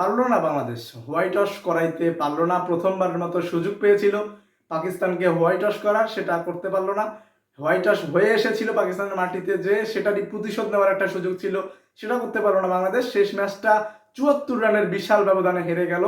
পারল না Bangladesh. White wash করাইতে পারল না। প্রথমবারের মতো সুযোগ পেয়েছিল পাকিস্তানকে হোয়াইট ওয়াশ করার সেটা করতে পারল না। হোয়াইট ওয়াশ হয়ে এসেছিল পাকিস্তানের মাটিতে যে সেটারই প্রতিশোধ নেওয়ার একটা সুযোগ ছিল, সেটা করতে পারল না বাংলাদেশ। শেষ ম্যাচটা চুয়াত্তর রানের বিশাল ব্যবধানে হেরে গেল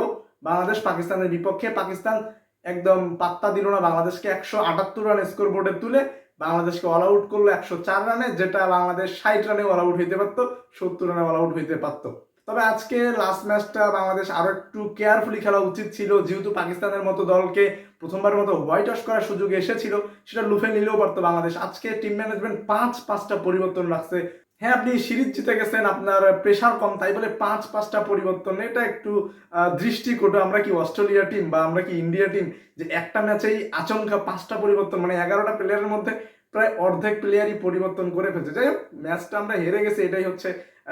বাংলাদেশ পাকিস্তানের বিপক্ষে। পাকিস্তান একদম পাত্তা দিল না বাংলাদেশকে। একশো আটাত্তর রান স্কোর বোর্ডে তুলে বাংলাদেশকে অল আউট করল। একশো চার রানে, যেটা বাংলাদেশ ষাট রানে অল আউট হইতে পারতো, সত্তর রানে অল আউট হইতে পারতো। তবে আজকে লাস্ট ম্যাচটা বাংলাদেশ আরও একটু কেয়ারফুলি খেলা উচিত ছিল। যেহেতু পাকিস্তানের মতো দলকে প্রথমবার মতো হোয়াইট ওয়াশ করার সুযোগ এসেছিল সেটা লুফে নিলেও পারতো বাংলাদেশ। আজকে টিম ম্যানেজমেন্ট পাঁচ পাঁচটা পরিবর্তন রাখছে। হ্যাঁ আপনি সিরিজ জিতে গেছেন আপনার প্রেশার কম তাই বলে পাঁচ পাঁচটা পরিবর্তন এটা একটু আহ, দৃষ্টিকটু। আমরা কি অস্ট্রেলিয়া টিম বা আমরা কি ইন্ডিয়া টিম যে একটা ম্যাচেই আচমকা পাঁচটা পরিবর্তন মানে এগারোটা প্লেয়ারের মধ্যে প্রায় অর্ধেক প্লেয়ারই পরিবর্তন করে ফেলছে। যাই হোক ম্যাচটা আমরা হেরে গেছি, এটাই হচ্ছে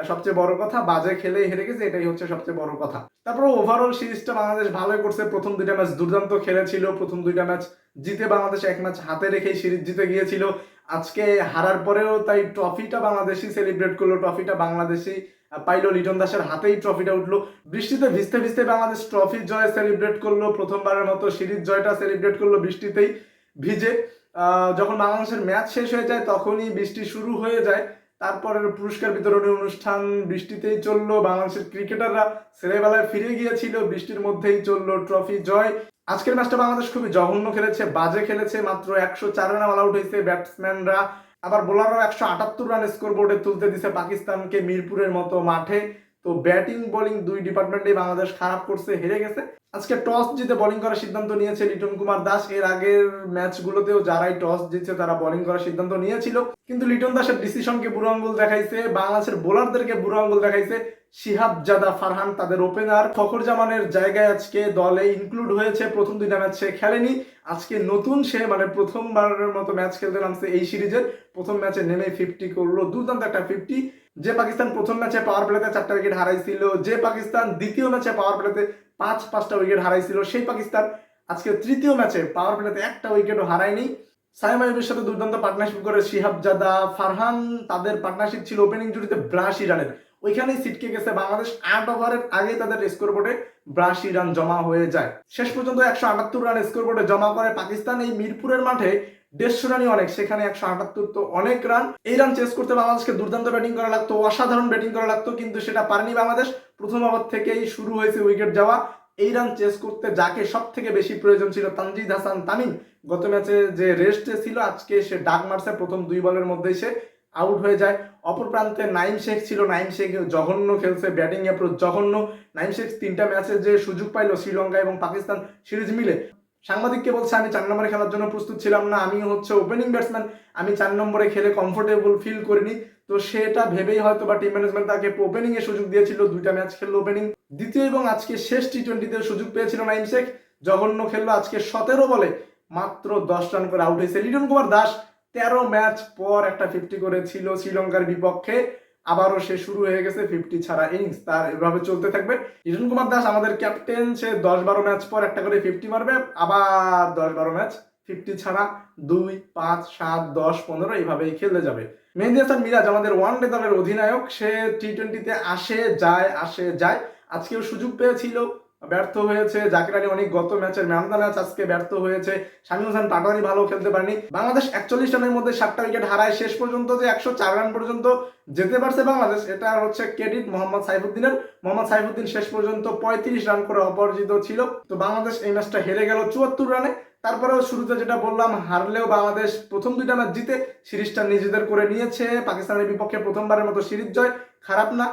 সবচেয়ে বড় কথা। বাজে খেলেই হেরে গেছে, এটাই হচ্ছে সবচেয়ে বড় কথা। তারপর ওভারঅল সিরিজটা বাংলাদেশ ভালোই করছে। প্রথম দুইটা ম্যাচ দুর্দান্ত খেলেছিল। প্রথম দুইটা ম্যাচ জিতে বাংলাদেশ এক ম্যাচ হাতে রেখেই সিরিজ জিতে গিয়েছিল। আজকে হারার পরেও তাই ট্রফিটা বাংলাদেশি সেলিব্রেট করল। ট্রফিটা বাংলাদেশি পাইলো লিটন দাসের হাতেই ট্রফিটা উঠল। বৃষ্টিতে ভিজতে ভিজতে বাংলাদেশ ট্রফি জয় সেলিব্রেট করল। প্রথমবারের মতো সিরিজ জয়টা সেলিব্রেট করল বৃষ্টিতেই ভিজে। যখন বাংলাদেশের ম্যাচ শেষ হয়ে যায়, তখনই বৃষ্টি শুরু হয়ে যায়। তারপরের পুরস্কার বিতরণী অনুষ্ঠান বৃষ্টিতেই চলল। বাংলাদেশের ক্রিকেটাররা ছেলেবেলায় ফিরে গিয়েছিল, বৃষ্টির মধ্যেই চলল ট্রফি জয়। আজকের ম্যাচটা বাংলাদেশ খুবই জঘন্য খেলেছে, বাজে খেলেছে, মাত্র একশো চার রান অল আউট হয়েছে ব্যাটসম্যানরা। আবার বোলাররাও একশো আটাত্তর রান স্কোর বোর্ডে তুলতে দিছে পাকিস্তানকে মিরপুরের মতো মাঠে। তো ব্যাটিং বোলিং দুই ডিপার্টমেন্টেই বাংলাদেশ খারাপ করছে, হেরে গেছে। আজকে টস জিতে বোলিং করার সিদ্ধান্ত নিয়েছে লিটন কুমার দাস। এর আগের ম্যাচগুলোতেও যারাই টস জিতছে, তারা বোলিং করার সিদ্ধান্ত নিয়েছিল। কিন্তু লিটন দাসের ডিসিশনকে বুড়ো আঙ্গুল দেখাইছে, বাংলাদেশের বোলারদেরকে বুড়ো আঙ্গুল দেখাইছে। শিহাব জাদা ফারহান, তাদের ওপেনার ফখর জামানের জায়গায় আজকে দলে ইনক্লুড হয়েছে, প্রথম দুইটা ম্যাচ সে খেলেনি। আজকে নতুন সে মানে প্রথমবারের মতো ম্যাচ খেলতে নামছে এই সিরিজের। প্রথম ম্যাচে নেমে ফিফটি করল, দুর্দান্ত একটা ফিফটি যে পাকিস্তান প্রথম ম্যাচে পাওয়ার প্লেতে চারটা উইকেট হারাইছিল, যে পাকিস্তান দ্বিতীয় ম্যাচে পাওয়ার প্লেতে পাঁচ, পাঁচটা উইকেট হারাইছিল, সেই পাকিস্তান আজকে তৃতীয় ম্যাচে পাওয়ার প্লেতে একটা উইকেটও হারায়নি। সাইম আইবের সাথে দুর্দান্ত পার্টনারশিপ করে শিহাব জাদা ফারহান, তাদের পার্টনারশিপ ছিল ওপেনিং জুটিতে ব্রাশি রানের। ওইখানেই সিটকে গেছে বাংলাদেশ, আট ওভারের আগে তাদের স্কোর বোর্ডে ব্রাশি রান জমা হয়ে যায়। শেষ পর্যন্ত একশো আটাত্তর রান স্কোর বোর্ডে জমা করে পাকিস্তান এই মিরপুরের মাঠে দেড়শো রানই অনেক, সেখানে একশো আটাত্তর তো অনেক রান। এই রান চেস করতে বাংলাদেশকে দুর্দান্ত ব্যাটিং করা লাগতো, অসাধারণ ব্যাটিং করা লাগতো, কিন্তু সেটা পারেনি বাংলাদেশ। প্রথম ওভার থেকেই শুরু হয়েছে উইকেট যাওয়া। এই রান চেস করতে যাকে সব থেকে বেশি প্রয়োজন ছিল তানজিদ হাসান তামিম। গত ম্যাচে যে রেস্টে ছিল, আজকে সে ডাক মারছে, প্রথম দুই বলের মধ্যেই সে আউট হয়ে যায়। অপর প্রান্তে নাইম শেখ ছিল, নাইম শেখ জঘন্য খেলছে ব্যাটিং অ্যাপ্রোচ জঘন্য। নাইম শেখ তিনটা ম্যাচে যে সুযোগ পাইলো, শ্রীলঙ্কা এবং পাকিস্তান সিরিজ মিলে। সাংবাদিককে বলছে, আমি চার নম্বরে খেলার জন্য প্রস্তুত ছিলাম না, আমি হচ্ছে ওপেনিং ব্যাটসম্যান আমি চার নম্বরে খেলে কমফোর্টেবল ফিল করিনি। তো সেটা ভেবেই হয়তো বা টিম ম্যানেজমেন্ট তাকে ওপেনিং এর সুযোগ দিয়েছিল, দুইটা ম্যাচ খেললো ওপেনিং দ্বিতীয় এবং আজকে শেষ টি টোয়েন্টিতে সুযোগ পেয়েছিল নাইম শেখ। জঘন্য খেললো আজকে সতেরো বলে, মাত্র দশ রান করে আউট হয়েছে। লিটন কুমার দাস তেরো ম্যাচ পর একটা ফিফটি করেছিল শ্রীলঙ্কার বিপক্ষে। আবারও সে শুরু হয়ে গেছে ফিফটি ছাড়া ইনিংস তার এভাবে চলতে থাকবে। লিটন কুমার দাস আমাদের ক্যাপ্টেন সে দশ বারো ম্যাচ পর একটা করে ফিফটি মারবে, আবার দশ বারো ম্যাচ ফিফটি ছাড়া দুই, পাঁচ, সাত, দশ, পনেরো এইভাবেই খেলে যাবে। মেহেদি হাসান মিরাজ আমাদের ওয়ান ডে দলের অধিনায়ক, সে টি টোয়েন্টিতে আসে, যায় আসে, যায়। আজকেও সুযোগ পেয়েছিল। ব্যর্থ হয়েছে। জাকির আলী অনেক গত ম্যাচের ম্যান দ্য ম্যাচ আজকে ব্যর্থ হয়েছে। শামীম হাসান পাটোয়ারি ভালো খেলতে পারেনি। বাংলাদেশ একচল্লিশ রানের মধ্যে সাতটা উইকেট হারায়। শেষ পর্যন্ত যে একশো চার রান পর্যন্ত যেতে পারছে বাংলাদেশ, এটা হচ্ছে ক্রেডিট মোহাম্মদ সাইফুদ্দিনের। মোহাম্মদ সাইফুদ্দিন শেষ পর্যন্ত পঁয়ত্রিশ রান করে অপরাজিত ছিল। তো বাংলাদেশ এই ম্যাচটা হেরে গেল চুয়াত্তর রানে। তারপরেও শুরুতে যেটা বললাম, হারলেও বাংলাদেশ প্রথম দুইটা ম্যাচ জিতে সিরিজটা নিজেদের করে নিয়েছে। পাকিস্তানের বিপক্ষে প্রথমবারের মতো সিরিজ জয়। খারাপ না।